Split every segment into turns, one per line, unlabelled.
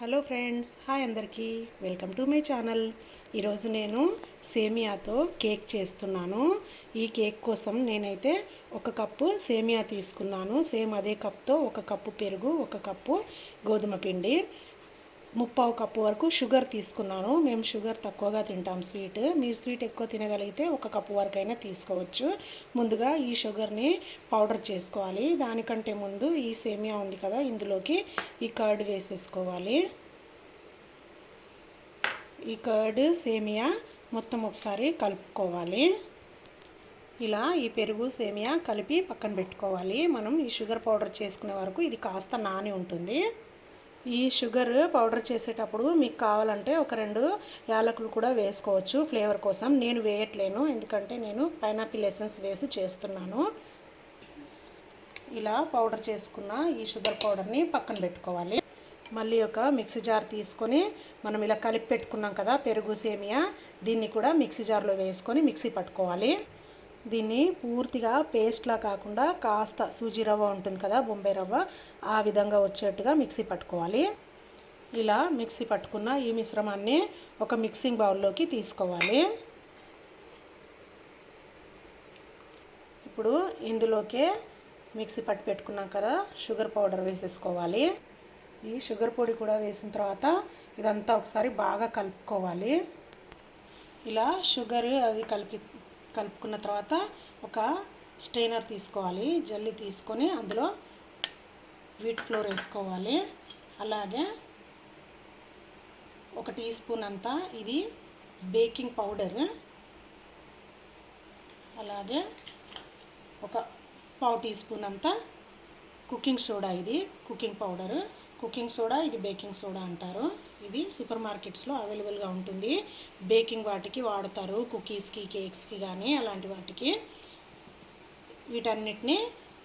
Hello friends hi అందరికీ. Welcome to my channel. ఈరోజు నేను సేమియాతో కేక్ చేస్తున్నాను. ఈ కేక్ కోసం నేనైతే ఒక కప్పు సేమియా తీసుకున్నాను. సేమ్ అదే కప్తో ఒక కప్పు పెరుగు ఒక కప్పు గోధుమ పిండి. ముప్పావు కప్పు వరకు షుగర్ తీసుకున్నాను. మేము షుగర్ తక్కువగా తింటాం స్వీట్. మీరు స్వీట్ ఎక్కువ తినగలిగితే ఒక కప్పు వరకు అయినా తీసుకోవచ్చు. ముందుగా ఈ షుగర్ని పౌడర్ చేసుకోవాలి. దానికంటే ముందు ఈ సేమియా ఉంది కదా ఇందులోకి ఈ కర్డ్ వేసేసుకోవాలి. ఈ కర్డ్ సేమియా మొత్తం ఒకసారి కలుపుకోవాలి. ఇలా ఈ పెరుగు సేమియా కలిపి పక్కన పెట్టుకోవాలి. మనం ఈ షుగర్ పౌడర్ చేసుకునే వరకు ఇది కాస్త నాని ఉంటుంది. ఈ షుగర్ పౌడర్ చేసేటప్పుడు మీకు కావాలంటే ఒక రెండు యాలకులు కూడా వేసుకోవచ్చు ఫ్లేవర్ కోసం. నేను వేయట్లేను ఎందుకంటే నేను పైనాపిల్ ఎసెన్స్ వేసి చేస్తున్నాను. ఇలా పౌడర్ చేసుకున్న ఈ షుగర్ పౌడర్ని పక్కన పెట్టుకోవాలి. మళ్ళీ ఒక మిక్సీ జార్ తీసుకొని మనం ఇలా కలిపి పెట్టుకున్నాం కదా పెరుగు సేమియా దీన్ని కూడా మిక్సీ జార్లో వేసుకొని మిక్సీ పట్టుకోవాలి. దీన్ని పూర్తిగా పేస్ట్లా కాకుండా కాస్త సూజీ రవ్వ ఉంటుంది కదా బొంబాయి రవ్వ ఆ విధంగా వచ్చేట్టుగా మిక్సీ పట్టుకోవాలి. ఇలా మిక్సీ పట్టుకున్న ఈ మిశ్రమాన్ని ఒక మిక్సింగ్ బౌల్లోకి తీసుకోవాలి. ఇప్పుడు ఇందులోకే మిక్సీ పట్టి పెట్టుకున్నాం కదా షుగర్ పౌడర్ వేసేసుకోవాలి. ఈ షుగర్ పొడి కూడా వేసిన తర్వాత ఇదంతా ఒకసారి బాగా కలుపుకోవాలి. ఇలా షుగర్ అది కలిపి కలుపుకున్న తర్వాత ఒక స్ట్రైనర్ తీసుకోవాలి. జల్లి తీసుకొని అందులో వీట్ ఫ్లోర్ వేసుకోవాలి. అలాగే ఒక టీ స్పూన్ అంతా ఇది బేకింగ్ పౌడర్. అలాగే ఒక పావు టీ స్పూన్ అంతా కుకింగ్ సోడా ఇది కుకింగ్ పౌడరు. కుకింగ్ సోడా ఇది బేకింగ్ సోడా అంటారు. ఇది సూపర్ మార్కెట్స్లో అవైలబుల్గా ఉంటుంది. బేకింగ్ వాటికి వాడతారు కుకీస్కి కేక్స్కి కానీ అలాంటి వాటికి. వీటన్నిటిని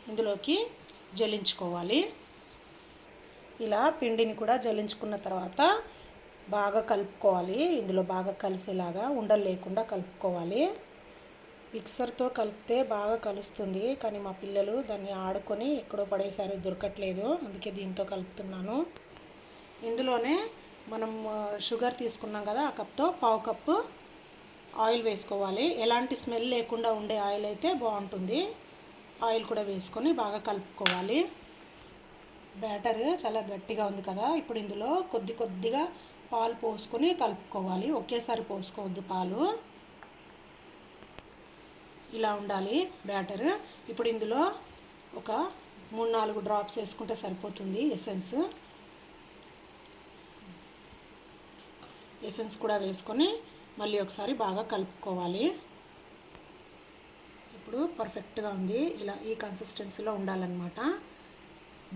ఇందులోకి జల్లించుకోవాలి. ఇలా పిండిని కూడా జల్లించుకున్న తర్వాత బాగా కలుపుకోవాలి. ఇందులో బాగా కలిసేలాగా ఉండలు లేకుండా కలుపుకోవాలి. మిక్సర్తో కలిపితే బాగా కలుస్తుంది. కానీ మా పిల్లలు దాన్ని ఆడుకొని ఎక్కడో పడేసారు దొరకట్లేదు. అందుకే దీంతో కలుపుతున్నాను. ఇందులోనే మనం షుగర్ తీసుకున్నాం కదా ఆ కప్తో పావు కప్పు ఆయిల్ వేసుకోవాలి. ఎలాంటి స్మెల్ లేకుండా ఉండే ఆయిల్ అయితే బాగుంటుంది. ఆయిల్ కూడా వేసుకొని బాగా కలుపుకోవాలి. బ్యాటర్ చాలా గట్టిగా ఉంది కదా ఇప్పుడు ఇందులో కొద్ది కొద్దిగా పాలు పోసుకొని కలుపుకోవాలి. ఒకేసారి పోసుకోవద్దు పాలు. ఇలా ఉండాలి బ్యాటర్. ఇప్పుడు ఇందులో ఒక మూడు నాలుగు డ్రాప్స్ వేసుకుంటే సరిపోతుంది ఎసెన్స్. ఎసెన్స్ కూడా వేసుకొని మళ్ళీ ఒకసారి బాగా కలుపుకోవాలి. ఇప్పుడు పర్ఫెక్ట్గా ఉంది. ఇలా ఈ కన్సిస్టెన్సీలో ఉండాలన్నమాట.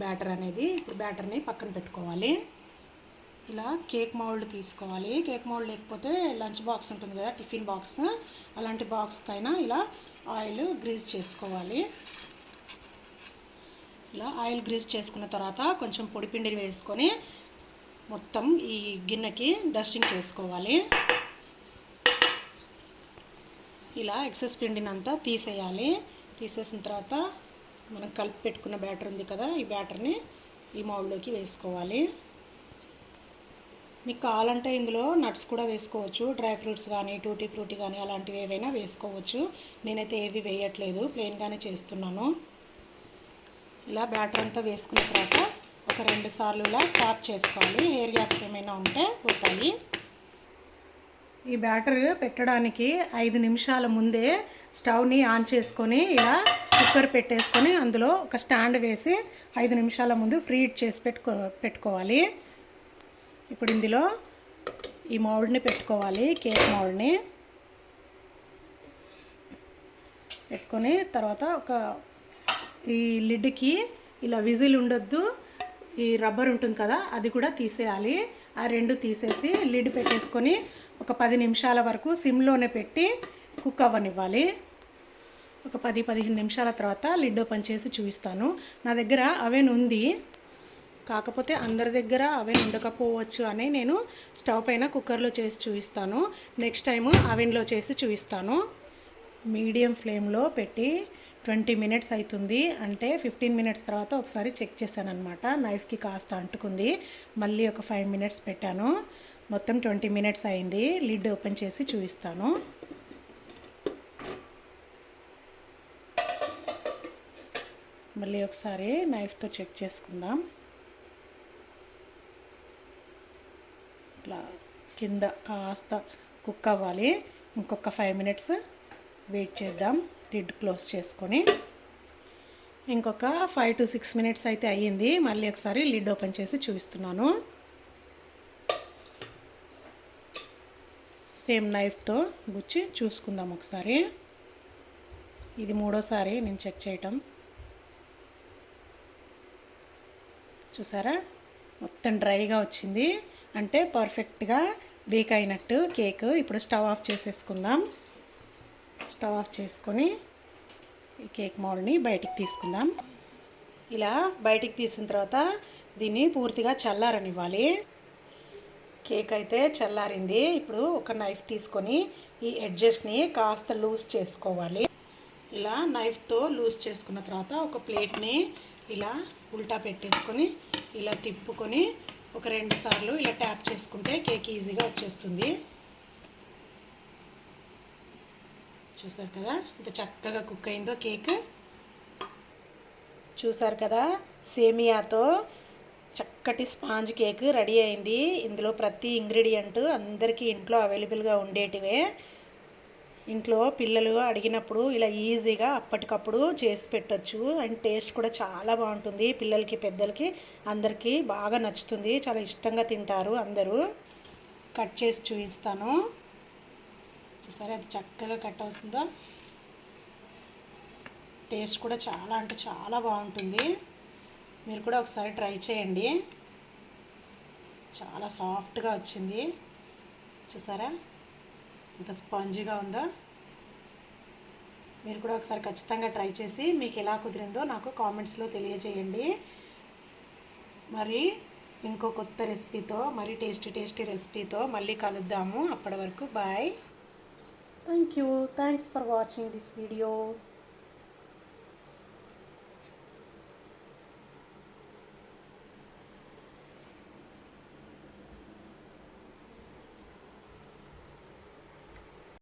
బ్యాటర్ అనేది ఇప్పుడు బ్యాటర్ని పక్కన పెట్టుకోవాలి. ఇలా కేక్ మౌల్డ్ తీసుకోవాలి. కేక్ మౌల్డ్ లేకపోతే లంచ్ బాక్స్ ఉంటుంది కదా టిఫిన్ బాక్స్. అలాంటి బాక్స్కైనా ఇలా ఆయిల్ గ్రీజ్ చేసుకోవాలి. ఇలా ఆయిల్ గ్రీజ్ చేసుకున్న తర్వాత కొంచెం పొడి పిండిని వేసుకొని మొత్తం ఈ గిన్నెకి డస్టింగ్ చేసుకోవాలి. ఇలా ఎక్సెస్ పిండిని అంతా తీసేయాలి. తీసేసిన తర్వాత మనం కలిపి పెట్టుకున్న బ్యాటర్ ఉంది కదా ఈ బ్యాటర్ని ఈ మౌల్డ్లోకి వేసుకోవాలి. మీకు కావాలంటే ఇందులో నట్స్ కూడా వేసుకోవచ్చు. డ్రై ఫ్రూట్స్ కానీ టూటీ ఫ్రూటీ కానీ అలాంటివి ఏవైనా వేసుకోవచ్చు. నేనైతే ఏవి వేయట్లేదు. ప్లెయిన్గానే చేస్తున్నాను. ఇలా బ్యాటర్ అంతా వేసుకున్న తర్వాత ఒక రెండు సార్లు ఇలా ట్యాప్ చేసుకోవాలి. ఎయిర్ గ్యాప్స్ ఏమైనా ఉంటే పోతాయి. ఈ బ్యాటర్ పెట్టడానికి ఐదు నిమిషాల ముందే స్టవ్ని ఆన్ చేసుకొని ఇలా కుక్కర్ పెట్టేసుకొని అందులో ఒక స్టాండ్ వేసి ఐదు నిమిషాల ముందు ఫ్రీ చేసి పెట్టుకో పెట్టుకోవాలి. ఇప్పుడు ఇందులో ఈ మౌల్డ్ని పెట్టుకోవాలి కేక్ మౌల్డ్ని. పెట్టుకొని తర్వాత ఒక ఈ లిడ్కి ఇలా విజిల్ ఉండొద్దు ఈ రబ్బర్ ఉంటుంది కదా అది కూడా తీసేయాలి. ఆ రెండు తీసేసి లిడ్ పెట్టేసుకొని ఒక పది నిమిషాల వరకు సిమ్లోనే పెట్టి కుక్ అవ్వనివ్వాలి. ఒక పది పదిహేను నిమిషాల తర్వాత లిడ్ ఓపెన్ చేసి చూపిస్తాను. నా దగ్గర అవెన్ ఉంది. కాకపోతే అందరి దగ్గర అవెన్ ఉండకపోవచ్చు అని నేను స్టవ్ పైన కుక్కర్లో చేసి చూపిస్తాను. నెక్స్ట్ టైము అవెన్లో చేసి చూపిస్తాను. మీడియం ఫ్లేమ్లో పెట్టి ట్వంటీ మినిట్స్ అవుతుంది అంటే ఫిఫ్టీన్ మినిట్స్ తర్వాత ఒకసారి చెక్ చేశాను అనమాట నైఫ్కి కాస్త అంటుకుంది. మళ్ళీ ఒక ఫైవ్ మినిట్స్ పెట్టాను. మొత్తం ట్వంటీ మినిట్స్ అయింది. లిడ్ ఓపెన్ చేసి చూపిస్తాను. మళ్ళీ ఒకసారి నైఫ్తో చెక్ చేసుకుందాం. అట్లా కింద కాస్త కుక్ అవ్వాలి. ఇంకొక ఫైవ్ మినిట్స్ వెయిట్ చేద్దాం. లిడ్ క్లోజ్ చేసుకొని. ఇంకొక ఫైవ్ టు సిక్స్ మినిట్స్ అయితే అయ్యింది. మళ్ళీ ఒకసారి లిడ్ ఓపెన్ చేసి చూపిస్తున్నాను. సేమ్ నైఫ్తో గుచ్చి చూసుకుందాం ఒకసారి. ఇది మూడోసారి నేను చెక్ చేయటం. చూసారా? మొత్తం డ్రైగా వచ్చింది. అంటే పర్ఫెక్ట్గా బేక్ అయినట్టు కేక్ ఇప్పుడు స్టవ్ ఆఫ్ చేసేసుకుందాం. స్టవ్ ఆఫ్ చేసుకొని ఈ కేక్ మౌల్డ్ని బయటికి తీసుకుందాం. ఇలా బయటికి తీసిన తర్వాత దీన్ని పూర్తిగా చల్లారనివ్వాలి. కేక్ అయితే చల్లారింది. ఇప్పుడు ఒక నైఫ్ తీసుకొని ఈ ఎడ్జెస్ని కాస్త లూజ్ చేసుకోవాలి. ఇలా నైఫ్తో లూజ్ చేసుకున్న తర్వాత ఒక ప్లేట్ని ఇలా ఉల్టా పెట్టేసుకొని ఇలా తిప్పుకొని ఒక రెండు సార్లు ఇలా ట్యాప్ చేసుకుంటే కేక్ ఈజీగా వచ్చేస్తుంది. చూసారు కదా? ఇంత చక్కగా కుక్ అయిందో కేక్. చూసారు కదా? సేమియాతో చక్కటి స్పాంజ్ కేక్ రెడీ అయింది. ఇందులో ప్రతి ఇంగ్రీడియంట్ అందరికీ ఇంట్లో అవైలబుల్గా ఉండేటివే. ఇంట్లో పిల్లలు అడిగినప్పుడు ఇలా ఈజీగా అప్పటికప్పుడు చేసి పెట్టచ్చు. అండ్ టేస్ట్ కూడా చాలా బాగుంటుంది. పిల్లలకి పెద్దలకి అందరికీ బాగా నచ్చుతుంది. చాలా ఇష్టంగా తింటారు అందరూ. కట్ చేసి చూపిస్తాను. చూసారా? అది చక్కగా కట్ అవుతుందో? టేస్ట్ కూడా చాలా అంటే చాలా బాగుంటుంది. మీరు కూడా ఒకసారి ట్రై చేయండి. చాలా సాఫ్ట్గా వచ్చింది. చూసారా? ఎంత స్పాంజీగా ఉందో? మీరు కూడా ఒకసారి ఖచ్చితంగా ట్రై చేసి మీకు ఎలా కుదిరిందో నాకు కామెంట్స్లో తెలియజేయండి. మరి ఇంకో కొత్త రెసిపీతో మరి టేస్టీ టేస్టీ రెసిపీతో మళ్ళీ కలుద్దాము. అప్పటి వరకు bye. Thank you thanks for watching this video